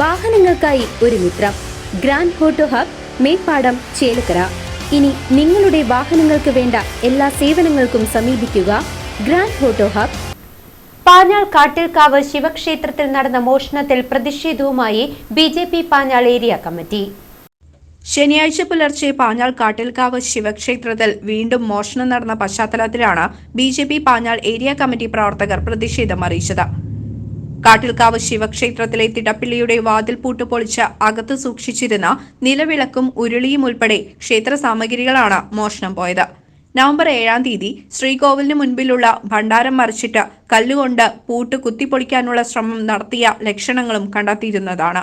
വാഹനങ്ങൾക്കായി ഒരു മിത്രം. Grand photo hub Meppadam Chelakkara. ഇനി നിങ്ങളുടെ വാഹനങ്ങൾക്ക് വേണ്ട എല്ലാ സേവനങ്ങൾക്കും സമീപിക്കുക grand photo hub. Panjal Kattilkavu ശിവക്ഷേത്രത്തിൽ നടന്ന മോഷണത്തിൽ പ്രതിഷേധവുമായി B J P Panjal area committee. ശനിയാഴ്ച പുലർച്ചെ പാഞ്ഞാൾ കാട്ടിൽക്കാവ് ശിവക്ഷേത്രത്തിൽ വീണ്ടും മോഷണം നടന്ന പശ്ചാത്തലത്തിലാണ് B J P Panjal area committee പ്രവർത്തകർ പ്രതിഷേധം അറിയിച്ചത്. കാട്ടിൽക്കാവ് ശിവക്ഷേത്രത്തിലെ തിടപ്പിള്ളിയുടെ വാതിൽ പൂട്ട് പൊളിച്ച് അകത്ത് സൂക്ഷിച്ചിരുന്ന നിലവിളക്കും ഉരുളിയും ഉൾപ്പെടെ ക്ഷേത്ര സാമഗ്രികളാണ് മോഷണം പോയത്. നവംബർ ഏഴാം തീയതി ശ്രീകോവിലിന് മുൻപിലുള്ള ഭണ്ഡാരം മറിച്ചിട്ട് കല്ലുകൊണ്ട് പൂട്ട് കുത്തിപ്പൊളിക്കാനുള്ള ശ്രമം നടത്തിയ ലക്ഷണങ്ങളും കണ്ടെത്തിയിരുന്നതാണ്.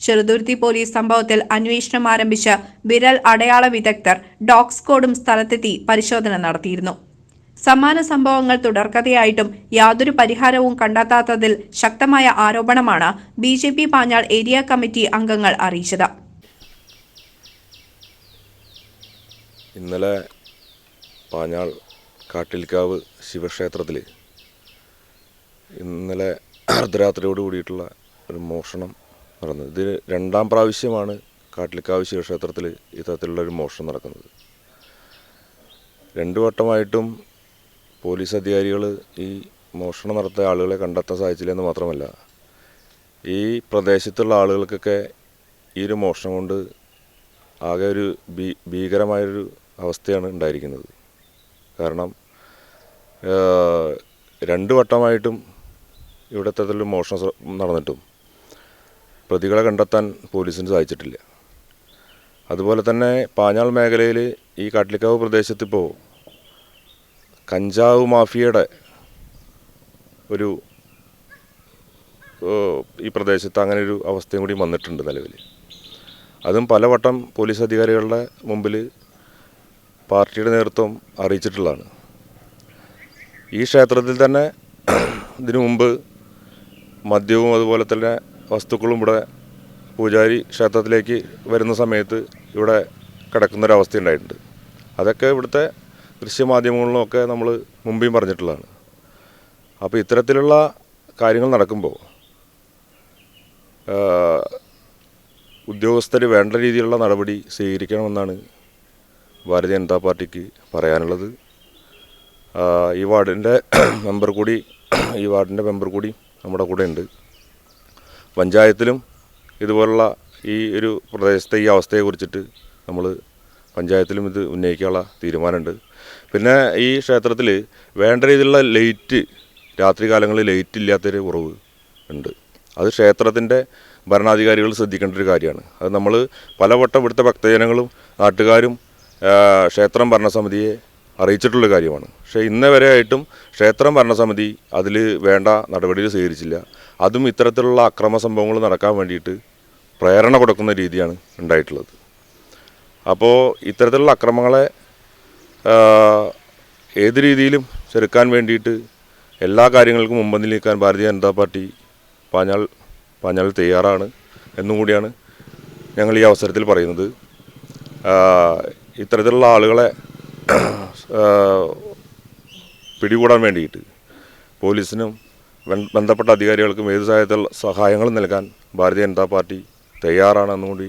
ചെറുതുരുത്തി പോലീസ് സംഭവത്തിൽ അന്വേഷണം ആരംഭിച്ച് വിരൽ അടയാള വിദഗ്ധർ ഡോഗ് സ്ഥലത്തെത്തി പരിശോധന നടത്തിയിരുന്നു. സമാന സംഭവങ്ങൾ തുടർക്കഥയായിട്ടും യാതൊരു പരിഹാരവും കണ്ടെത്താത്തതിൽ ശക്തമായ ആരോപണമാണ് B J P Panjal area committee അംഗങ്ങൾ അറിയിച്ചത്. ഇന്നലെ പാഞ്ഞാൾ കാട്ടിൽക്കാവ് ശിവക്ഷേത്രത്തിൽ ഇന്നലെ അർദ്ധരാത്രിയോട് കൂടിയിട്ടുള്ള ഒരു മോഷണം നടന്നത്. ഇത് രണ്ടാം പ്രാവശ്യമാണ് കാട്ടിൽക്കാവ് ശിവക്ഷേത്രത്തിൽ ഇത്തരത്തിലുള്ള ഒരു മോഷണം നടക്കുന്നത്. രണ്ടു വട്ടമായിട്ടും പോലീസ് അധികാരികൾ ഈ മോഷണം നടത്തിയ ആളുകളെ കണ്ടെത്താൻ സാധിച്ചില്ല എന്ന് മാത്രമല്ല ഈ പ്രദേശത്തുള്ള ആളുകൾക്കൊക്കെ ഈ ഒരു മോഷണം കൊണ്ട് ആകെ ഒരു ഭീകരമായൊരു അവസ്ഥയാണ് ഉണ്ടായിരിക്കുന്നത്. കാരണം രണ്ട് വട്ടമായിട്ടും ഇവിടെ തരത്തിലൊരു മോഷണം നടന്നിട്ടും പ്രതികളെ കണ്ടെത്താൻ പോലീസിന് സാധിച്ചിട്ടില്ല. അതുപോലെ തന്നെ പാഞ്ഞാൾ മേഖലയിൽ ഈ കാട്ടിലിക്കാവ് പ്രദേശത്തിപ്പോൾ കഞ്ചാവ് മാഫിയയുടെ ഒരു ഈ പ്രദേശത്ത് അങ്ങനെ ഒരു അവസ്ഥയും കൂടി വന്നിട്ടുണ്ട് നിലവിൽ അതും പലവട്ടം പോലീസ് അധികാരികളുടെ മുമ്പിൽ പാർട്ടിയുടെ നേതൃത്വം അറിയിച്ചിട്ടുള്ളതാണ്. ഈ ക്ഷേത്രത്തിൽ തന്നെ ഇതിനു മുമ്പ് മദ്യവും അതുപോലെ തന്നെ വസ്തുക്കളും ഇവിടെ പൂജാരി ക്ഷേത്രത്തിലേക്ക് വരുന്ന സമയത്ത് ഇവിടെ കിടക്കുന്നൊരവസ്ഥ ഉണ്ടായിട്ടുണ്ട് അതൊക്കെ ഇവിടുത്തെ ദൃശ്യമാധ്യമങ്ങളിലൊക്കെ നമ്മൾ മുമ്പേയും പറഞ്ഞിട്ടുള്ളതാണ്. അപ്പോൾ ഇത്തരത്തിലുള്ള കാര്യങ്ങൾ നടക്കുമ്പോൾ ഉദ്യോഗസ്ഥർ വേണ്ട രീതിയിലുള്ള നടപടി സ്വീകരിക്കണമെന്നാണ് ഭാരതീയ ജനതാ പാർട്ടിക്ക് പറയാനുള്ളത്. ഈ വാർഡിന്റെ മെമ്പർ കൂടി ഈ വാർഡിന്റെ മെമ്പർ കൂടി നമ്മുടെ കൂടെ ഉണ്ട്. പഞ്ചായത്തിലും ഇതുപോലുള്ള ഈ ഒരു പ്രദേശത്തെ ഈ അവസ്ഥയെ കുറിച്ചിട്ട് നമ്മൾ പഞ്ചായത്തിലും ഇത് ഉന്നയിക്കാനുള്ള തീരുമാനമുണ്ട്. പിന്നെ ഈ ക്ഷേത്രത്തിൽ വേണ്ട രീതിയിലുള്ള ലൈറ്റ് രാത്രി കാലങ്ങളിൽ ലൈറ്റ് ഇല്ലാത്തൊരു കുറവ് ഉണ്ട്. അത് ക്ഷേത്രത്തിന്റെ ഭരണാധികാരികൾ ശ്രദ്ധിക്കേണ്ട ഒരു കാര്യമാണ്. അത് നമ്മൾ പലവട്ടം ഇവിടുത്തെ ഭക്തജനങ്ങളും നാട്ടുകാരും ക്ഷേത്രം ഭരണസമിതിയെ അറിയിച്ചിട്ടുള്ള കാര്യമാണ്. പക്ഷേ ഇന്നേ വരെ ആയിട്ടും ക്ഷേത്രം ഭരണസമിതി അതിൽ വേണ്ട നടപടികൾ സ്വീകരിച്ചില്ല. അതും ഇത്തരത്തിലുള്ള അക്രമ സംഭവങ്ങൾ നടക്കാൻ വേണ്ടിയിട്ട് പ്രേരണ കൊടുക്കുന്ന രീതിയാണ് ഉണ്ടായിട്ടുള്ളത്. അപ്പോൾ ഇത്തരത്തിലുള്ള അക്രമങ്ങളെ ഏത് രീതിയിലും ചെറുക്കാൻ വേണ്ടിയിട്ട് എല്ലാ കാര്യങ്ങൾക്കും മുമ്പന്തിൽ നിൽക്കാൻ ഭാരതീയ ജനതാ പാർട്ടി പാഞ്ഞാൾ പാഞ്ഞാൾ തയ്യാറാണ് എന്നും കൂടിയാണ് ഞങ്ങൾ ഈ അവസരത്തിൽ പറയുന്നത്. ഇത്തരത്തിലുള്ള ആളുകളെ പിടികൂടാൻ വേണ്ടിയിട്ട് പോലീസിനും ബന്ധപ്പെട്ട അധികാരികൾക്കും ഏത് സഹായത്തിൽ സഹായങ്ങളും നൽകാൻ ഭാരതീയ ജനതാ പാർട്ടി തയ്യാറാണെന്നും കൂടി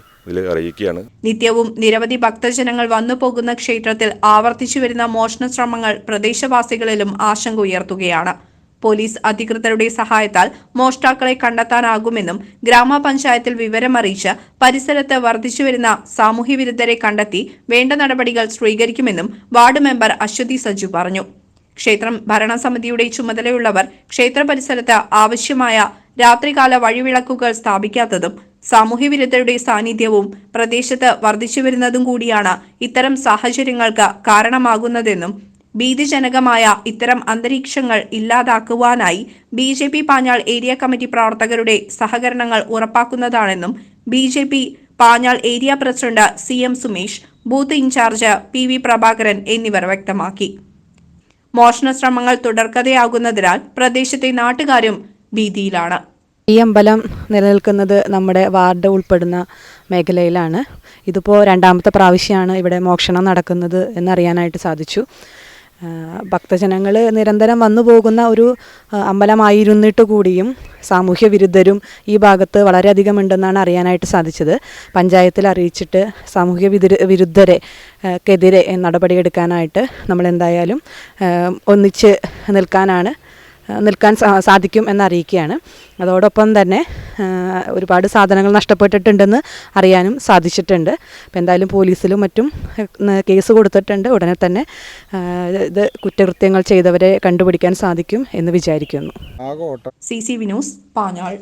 അറിയിക്കുകയാണ്. നിത്യവും നിരവധി ഭക്തജനങ്ങൾ വന്നു പോകുന്ന ക്ഷേത്രത്തിൽ ആവർത്തിച്ചു വരുന്ന മോഷണ ശ്രമങ്ങൾ പ്രദേശവാസികളിലും ആശങ്ക ഉയർത്തുകയാണ്. പോലീസ് അധികൃതരുടെ സഹായത്താൽ മോഷ്ടാക്കളെ കണ്ടെത്താനാകുമെന്നും ഗ്രാമപഞ്ചായത്തിൽ വിവരമറിയിച്ച് പരിസരത്ത് വർദ്ധിച്ചുവരുന്ന സാമൂഹ്യവിരുദ്ധരെ കണ്ടെത്തി വേണ്ട നടപടികൾ സ്വീകരിക്കുമെന്നും വാർഡ് മെമ്പർ അശ്വതി സജു പറഞ്ഞു. ക്ഷേത്രം ഭരണസമിതിയുടെ ചുമതലയുള്ളവർ ക്ഷേത്ര പരിസരത്ത് ആവശ്യമായ രാത്രികാല വഴിവിളക്കുകൾ സ്ഥാപിക്കാത്തതും സാമൂഹ്യവിരുദ്ധരുടെ സാന്നിധ്യവും പ്രദേശത്ത് വർദ്ധിച്ചുവരുന്നതും കൂടിയാണ് ഇത്തരം സാഹചര്യങ്ങൾക്ക് കാരണമാകുന്നതെന്നും ഭീതിജനകമായ ഇത്തരം അന്തരീക്ഷങ്ങൾ ഇല്ലാതാക്കുവാനായി B J P Panjal area committee പ്രവർത്തകരുടെ സഹകരണങ്ങൾ ഉറപ്പാക്കുന്നതാണെന്നും B J P Panjal area president C M Sumesh booth in charge P V Prabhakaran എന്നിവർ വ്യക്തമാക്കി. മോഷണ ശ്രമങ്ങൾ തുടർക്കഥയാകുന്നതിനാൽ പ്രദേശത്തെ നാട്ടുകാരും ഭീതിയിലാണ്. ഈ അമ്പലം നിലനിൽക്കുന്നത് നമ്മുടെ വാർഡ് ഉൾപ്പെടുന്ന മേഖലയിലാണ്. ഇതിപ്പോൾ രണ്ടാമത്തെ പ്രാവശ്യമാണ് ഇവിടെ മോക്ഷണം നടക്കുന്നത് എന്നറിയാനായിട്ട് സാധിച്ചു. ഭക്തജനങ്ങൾ നിരന്തരം വന്നു പോകുന്ന ഒരു അമ്പലമായിരുന്നിട്ട് കൂടിയും സാമൂഹ്യ വിരുദ്ധരും ഈ ഭാഗത്ത് വളരെയധികം ഉണ്ടെന്നാണ് അറിയാനായിട്ട് സാധിച്ചത്. പഞ്ചായത്തിൽ അറിയിച്ചിട്ട് സാമൂഹ്യ വിരുദ്ധ വിരുദ്ധരെ ക്കെതിരെ നടപടിയെടുക്കാനായിട്ട് നമ്മൾ എന്തായാലും ഒന്നിച്ച് നിൽക്കാനാണ് നിൽക്കാൻ സാധിക്കും എന്നറിയിക്കുകയാണ്. അതോടൊപ്പം തന്നെ ഒരുപാട് സാധനങ്ങൾ നഷ്ടപ്പെട്ടിട്ടുണ്ടെന്ന് അറിയാനും സാധിച്ചിട്ടുണ്ട്. അപ്പോൾ എന്തായാലും പോലീസിലും മറ്റും കേസ് കൊടുത്തിട്ടുണ്ട്. ഉടനെ തന്നെ ഇത് കുറ്റകൃത്യങ്ങൾ ചെയ്തവരെ കണ്ടുപിടിക്കാൻ സാധിക്കും എന്ന് വിചാരിക്കുന്നു. സി സി വിനോസ് ന്യൂസ് പാഞ്ഞാൾ.